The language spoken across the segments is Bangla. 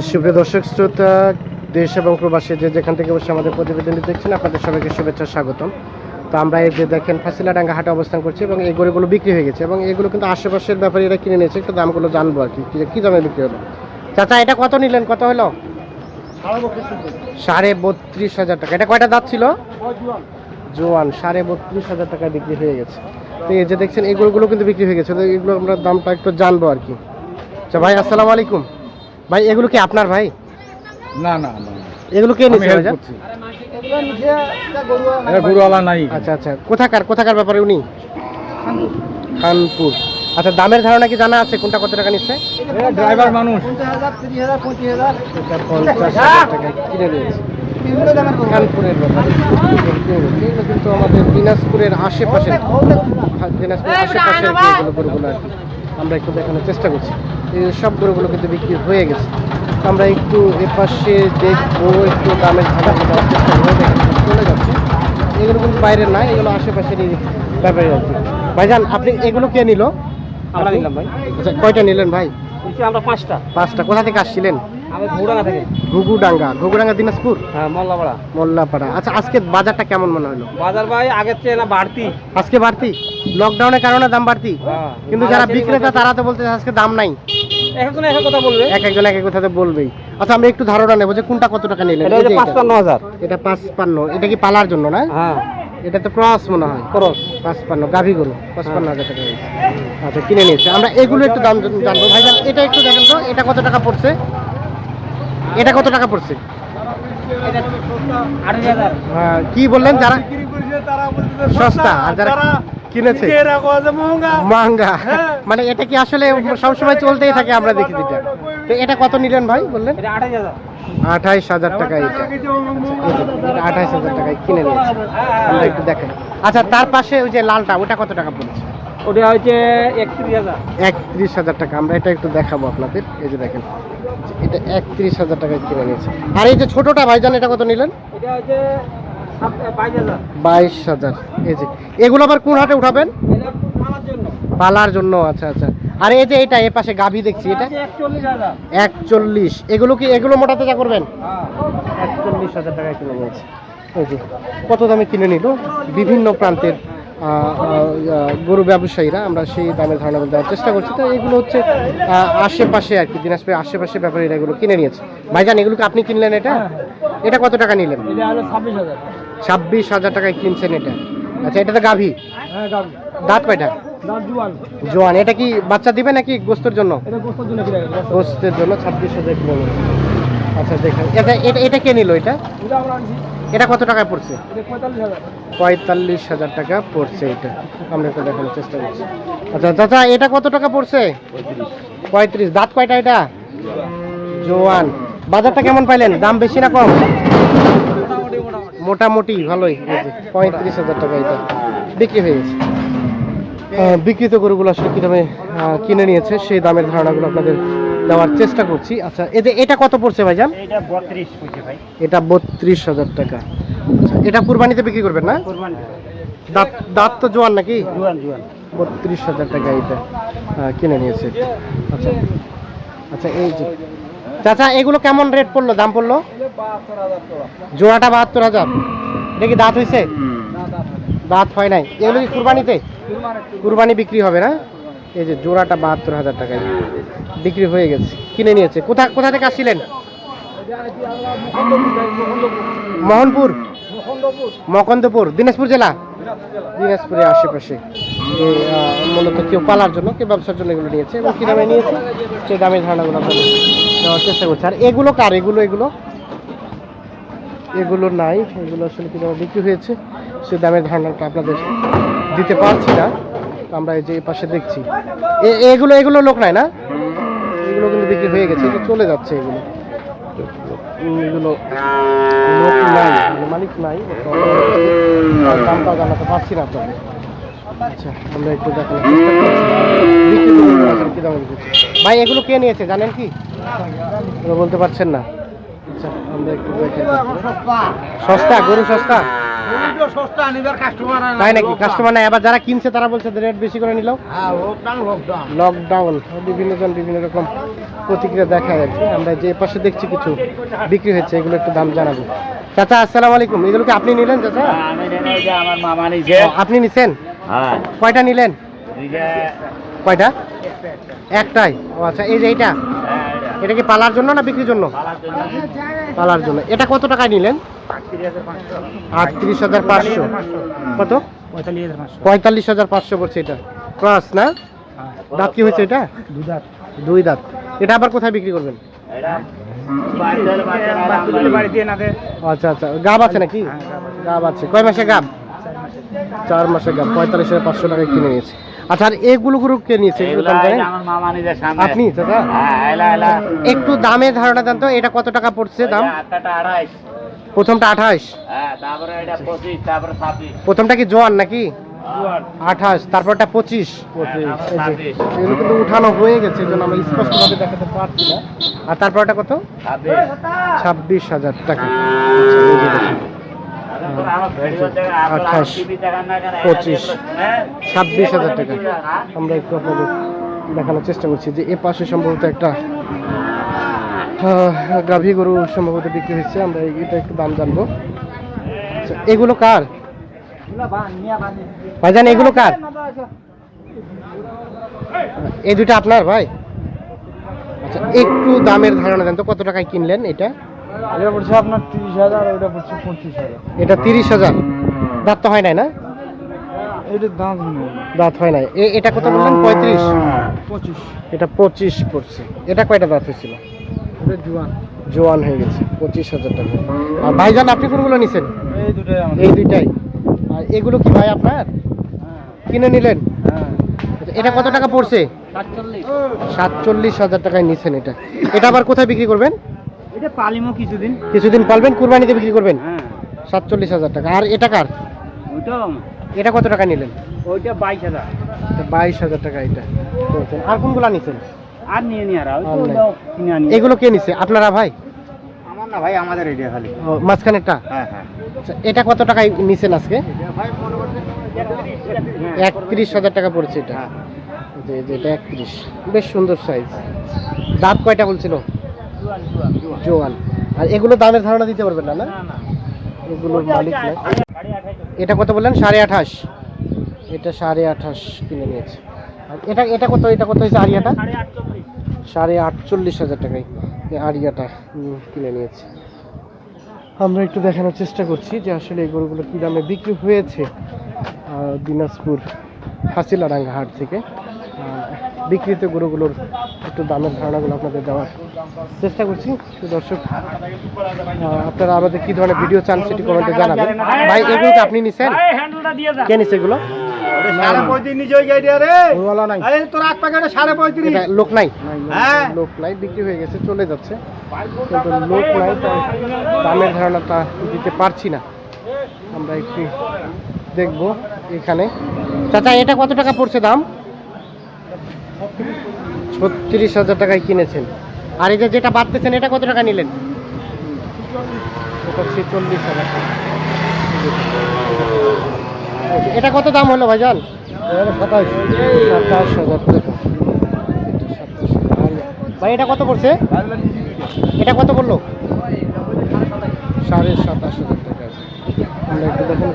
সুপ্রিয় দর্শক, শ্রোতা, দেশ এবং প্রবাসী যে যেখান থেকে বসে আমাদের প্রতিবেদনটি দেখছেন, আপনাদের সবাইকে শুভেচ্ছা, স্বাগতম। তো আমরা এই যে দেখেন ফাঁসিলাডাঙ্গা হাটে অবস্থান করছি এবং এই গরুগুলো বিক্রি হয়ে গেছে এবং এগুলো কিন্তু আশেপাশের ব্যাপারীরা কিনে নিয়েছে, একটু দামগুলো জানব আর কি। কি- দামে বিক্রি হলো? চাচা, এটা কত নিলেন? কত হলো? সাড়ে বত্রিশ হাজার টাকা। এটা কয়টা দাঁত ছিল? জোয়ান। সাড়ে বত্রিশ হাজার টাকায় বিক্রি হয়ে গেছে। তো এই যে দেখছেন, এই গরুগুলো কিন্তু বিক্রি হয়ে গেছে। তো এগুলো আমরা দামটা একটু জানব আর কি। আচ্ছা ভাই, আসসালামু আলাইকুম। ভাই এগুলো কি আপনার ভাই? না না না এগুলো কে help ভাইজান গরুওয়ালা নাই। আচ্ছা আচ্ছা। কোথাকার কোথাকার ব্যাপারে উনি? খানপুর। আচ্ছা দামের ধারণা কি জানা আছে? কোনটা কত টাকা নিচ্ছে? ড্রাইভার মানুষ। এটা পঞ্চাশ হাজার টাকায় কিনে নিয়েছে। খানপুরের ব্যাপারে। কিন্তু আমাদের দিনাজপুরের আশেপাশে দিনাজপুরের আশেপাশের আমরা একটু দেখানোর চেষ্টা করছি। এই সব গরুগুলো কিন্তু বিক্রি হয়ে গেছে। তো আমরা একটু এপাশে দেখব একটু দামের ধারা দেওয়ার চেষ্টা করব। চলে যাচ্ছে। এগুলো কিন্তু বাইরে না এগুলো আশেপাশেরই ব্যাপারে আর কি। ভাইজান আপনি এগুলো কে নিল? আমরা নিলাম ভাই। আচ্ছা কয়টা নিলেন ভাই? আমরা পাঁচটা। পাঁচটা। কোথা থেকে আসছিলেন? ঘুঘুডাঙ্গা ঘুঘুডাঙ্গা দিনাজপুর? হ্যাঁ মোল্লাপাড়া। মোল্লাপাড়া। আচ্ছা আজকে বাজারটা কেমন মনে হলো? বাজার ভাই আগের চেয়ে না বাড়তি। আজকে বাড়তি? লকডাউনের কারণে দাম বাড়তি? হ্যাঁ। কিন্তু যারা বিক্রেতা তারা তো বলতে আজকে দাম নাই। এখন এক কথা বলবে। এক একজন এক এক কথাতে বলবেই। আচ্ছা আমি একটু ধারণা নেব যে কোনটা কত টাকা নিলেন? এটা এটা। পাঁচপান্ন হাজার। এটা পাঁচপান্ন। এটা কি পালার জন্য না? হ্যাঁ। এটা তো ক্রস মনে হয়। খরচ পাঁচপান্ন গাভি গরু পাঁচপান্ন হাজার টাকা আচ্ছা কিনে নিয়েছে। আমরা এগুলো একটু দাম জানব। ভাইজান এটা একটু দেখেন তো এটা কত টাকা পড়ছে? এটা কত টাকা পড়ছে? আহ, কি বললেন যারা সস্তা আর যারা কিনেছে। মাঙ্গা মানে এটা কি আসলে সবসময় চলতেই থাকে আমরা দেখি যেটা। তো এটা কত নিলেন ভাই বললেন? আঠাইশ হাজার টাকা এটা। আঠাইশ হাজার টাকায় কিনে নিয়েছে আমরা একটু দেখেন। আচ্ছা তার পাশে ওই যে লালটা ওটা কত টাকা পড়েছে? ওটা হচ্ছে একত্রিশ হাজার। একত্রিশ হাজার টাকা। আমরা এটা একটু দেখাবো আপনাদের। এই যে দেখেন এটা একত্রিশ হাজার টাকায় কিনে নিয়েছে আর এই যে ছোটটা ভাইজান এটা কত নিলেন? এটা হচ্ছে বাইশ হাজার। এই যে এগুলো আবার কোন হাটে উঠাবেন? পালার জন্য। আচ্ছা আচ্ছা। আর এই যে এটা এ পাশে গাভী দেখছি এটা? একচল্লিশ এগুলো কি এগুলো মোটাতে যা করবেন? হ্যাঁ। একচল্লিশ হাজার টাকায় কিনে নিয়েছে। এই যে কত দামে কিনে নিল? বিভিন্ন প্রান্তের গরু ব্যবসায়ীরা আমরা সেই দামের ধারণা দেওয়ার চেষ্টা করছি। তো এগুলো হচ্ছে আশেপাশে আর কি দিনাজপুরের আশেপাশে ব্যাপারীরা এগুলো কিনে নিয়েছে। ভাইজান এগুলো কি আপনি কিনলেন এটা? এটা কত টাকা নিলেন? ছাব্বিশ হাজার। টাকায় কিনছেন এটা। আচ্ছা এটা তো গাভী? হ্যাঁ দাঁত কয়টা? জোয়ান। এটা কি বাচ্চা দিবে নাকি গোস্তর জন্য? গোস্তের জন্য ছাব্বিশ হাজার কিলো আচ্ছা দেখেন। এটা এটা এটা কে নিল এটা? এটা কত টাকায় পড়ছে? পঁয়তাল্লিশ হাজার। টাকা পড়ছে এটা। আমরা একটু দেখানোর চেষ্টা করছি। আচ্ছা চাচা এটা কত টাকা পড়ছে? পঁয়ত্রিশ। দাঁত কয়টা এটা? জোয়ান। বাজারটা কেমন পাইলেন? দাম বেশি না কম? মোটামুটি ভালোই। পঁয়ত্রিশ হাজার টাকা এটা। বিক্রি হয়ে গেছে। বিক্রিত গরুগুলো আসলে কি দামে কিনে নিয়েছে? সেই দামের ধারণাগুলো আপনাদের দেওয়ার চেষ্টা করছি। আচ্ছা এতে এটা কত পড়ছে ভাইজান? এটা বত্রিশ পড়ছে ভাই। এটা বত্রিশ হাজার টাকা। আচ্ছা এটা কুরবানিতে বিক্রি করবেন না? দাঁত দাঁত তো জোয়ান নাকি? জুয়ান জুয়ান। বত্রিশ হাজার টাকা এটা। কিনে নিয়েছে। আচ্ছা আচ্ছা এই যে। চাচা এগুলো কেমন রেট পড়ল? দাম পড়ল? জোড়াটা বাহাত্তর হাজার। এটা কি দাঁত হয়েছে? দাঁত হয় নাই। এগুলো কি কুরবানিতে। কুরবানি বিক্রি হবে না? এই যে জোড়াটা বাহাত্তর হাজার টাকায় বিক্রি হয়ে গেছে। কিনে নিয়েছে। কোথা কোথা থেকে আসছিলেন? মোহনপুর? মকন্দপুর, দিনাজপুর জেলা? দিনাজপুরের আশেপাশে। মূলত কেউ পালার জন্য, কেউ ব্যবসার জন্য এগুলো নিয়েছে এবং কী দামে নিয়েছে? সেই দামের ধারণাগুলো আপনাদের দেওয়ার চেষ্টা করছে। আর এগুলো কার? এগুলো এগুলো? এগুলো নাই। এগুলো আসলে কী দামে বিক্রি হয়েছে, সে দামের ধারণাটা আপনাদের দিতে পারছি না। আমরা এই যে পাশে দেখছি। এগুলো এগুলো লোক নাই না? এগুলো কিন্তু বিক্রি হয়ে গেছে চলে যাচ্ছে এগুলো। এগুলো লোক নাই মালিক নাই দামটা জানাতে পারছি না আপনাদের আচ্ছা আমরা একটু হচ্ছে। ভাই, এগুলো কে নিয়েছে, জানেন কি? বলতে পারছেন না। আচ্ছা আমরা একটু সস্তা, গরু সস্তা? তাই নাকি? কাস্টমার নাই। আবার যারা কিনছে তারা বলছে রেট বেশি করে নিল। হ্যাঁ লকডাউন লকডাউন লকডাউন বিভিন্ন জন বিভিন্ন রকম প্রতিক্রিয়া দেখায় আর কি। আমরা যে পাশে দেখছি কিছু বিক্রি হচ্ছে এগুলো একটু দাম জানাব। চাচা আসসালামু আলাইকুম। এগুলো কি আপনি নিলেন চাচা? আমি জানি যে আমার মামা নিছে আপনি নিছেন? হ্যাঁ। কয়টা নিলেন? কয়টা? একটাই। ও আচ্ছা এই যে এইটা। এটা কি পালার জন্য না বিক্রির জন্য? পালার জন্য। এটা কত টাকায় নিলেন? আটত্রিশ হাজার পাঁচশো। কত? পঁয়তাল্লিশ হাজার পাঁচশো। পড়ছে এটা। ক্রস না? দাঁত কি হয়েছে এটা? দুই দাঁত। এটা আবার কোথায় বিক্রি করবেন? আচ্ছা আচ্ছা। গাব আছে নাকি? গাব আছে। কয় মাসে গাব? চার মাসে গাব। পঁয়তাল্লিশ হাজার পাঁচশো টাকায় কিনে নিয়েছে। আচ্ছা আর এগুলো গরু কে নিয়েছে? আপনি দাদা? হ্যাঁ একটু দামে ধারণা দেন তো এটা কত টাকা পড়ছে দাম? প্রথমটা আঠাশ। হ্যাঁ ছাব্বিশ। প্রথমটা কি জোয়ান নাকি? আঠাশ তারপরটা পঁচিশ। এই এগুলো কিন্তু উঠানো হয়ে গেছে জন্য আমরা স্পষ্টভাবে দেখাতে পারছি না। আর তারপরটা কত? ছাব্বিশ। ছাব্বিশ হাজার টাকা আচ্ছা, এই যে দেখুন। আঠাশ, পঁচিশ, ছাব্বিশ হাজার টাকা। আমরা একটু আপনাদের দেখানোর চেষ্টা করছি যে এ পাশে সম্ভবত একটা গাভী গরু সম্ভবত বিক্রি হয়েছে। আমরা এটা একটু দাম জানব। আচ্ছা, এগুলো কার? ভাইজান এগুলো কার? এই দুটো আপনার ভাই? আচ্ছা একটু দামের ধারণা দেন তো কত টাকায় কিনলেন এটা? এটা পড়ছে আপনার তিরিশ হাজার ওটা পড়ছে পঁচিশ হাজার। এটা তিরিশ হাজার? দাঁত তো হয় নাই না? এটার দাম দাঁত হয় নাই। এটা কত বললেন? পঁয়ত্রিশ? পঁচিশ। এটা পঁচিশ পড়ছে। এটা কয়টা দাঁত হয়েছিল? এটা জুয়ান। জোয়ান হয়ে গেছে পঁচিশ হাজার টাকা। আর ভাইজান আপনি কোনগুলো নিছেন? এই দুটাই এই দুইটাই। আর এগুলো কি ভাই আপনার? কিনে নিলেন? হ্যাঁ। আচ্ছা, এটা কত টাকা পড়ছে? সাতচল্লিশ। সাতচল্লিশ হাজার টাকায় নিছেন এটা। এটা আবার কোথায় বিক্রি করবেন? এটা পালিমো কিছুদিন। কিছুদিন পালবেন কুরবানিতে বিক্রি করবেন? হ্যাঁ। সাতচল্লিশ হাজার টাকা। আর এটা কার? ওইটা এটা কত টাকা নিলেন? ওইটা বাইশ হাজার। বাইশ হাজার টাকা এটা। বলছেন। আর কোনগুলো নিছেন? আর নিয়ে নিয়ে আর ওই তো কিনে আনি। এগুলো কে নিছে? আপনারা ভাই? আমার না ভাই আমাদের এরিয়া খালি। ও, মাঝখানেরটা? হ্যাঁ হ্যাঁ। আচ্ছা, এটা কত টাকায় নিছেন আজকে? একত্রিশ হাজার টাকা পড়েছে এটা। হ্যাঁ। যে যে এটা একত্রিশ। বেশ সুন্দর সাইজ দাঁত কয়টা বলছিল? জোয়ান। আর এগুলো দামের ধারণা দিতে পারবেন না না? এগুলোর মালিক না? এটা কত বললেন? সাড়ে আঠাশ। এটা সাড়ে আঠাশ কিনে নিয়েছে। আর এটা এটা কত এটা কত হয়েছে আরিয়াটা? সাড়ে আটচল্লিশ। হাজার টাকায় আরিয়াটা কিনে নিয়েছে। আমরা একটু দেখানোর চেষ্টা করছি যে আসলে এই গরুগুলো কী দামে বিক্রি হয়েছে দিনাজপুর হাসিলাডাঙ্গা হাট থেকে। বিক্রিত গরুগুলোর একটু দামের ধারণাগুলো আপনাদের দেওয়ার চেষ্টা করছি। দর্শক আপনারা আমাদের কী ধরনের ভিডিও চান সেটি কমেন্টে জানাবেন। ভাই এগুলো কি আপনি নিছেন? কে নিছে এগুলো? লোক নাই। হ্যাঁ। লোক নাই বিক্রি হয়ে গেছে চলে যাচ্ছে। কিন্তু লোক নাই তাই দামের ধারণাটা দিতে পারছি না। আমরা একটু দেখব এখানে। চাচা এটা কত টাকা পড়ছে দাম? ছত্রিশ হাজার টাকায় কিনেছেন। আর এই যে যেটা বাদতেছেন এটা কত টাকা নিলেন? এটা ছেচল্লিশ হাজার টাকা। এটা কত দাম হলো ভাইজান? সাতাশ। সাতাশ হাজার টাকা। ভাই এটা কত পড়ছে? এটা কত পড়ল? সাড়ে সাতাশ হাজার টাকা। আমরা একটু দেখেন।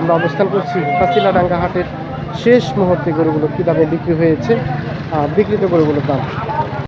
আমরা অবস্থান করছি পাঁচিলাডাঙ্গা হাটের শেষ মুহূর্তে গরুগুলো কী দামে বিক্রি হয়েছে বিক্রিত গরুগুলোর দাম।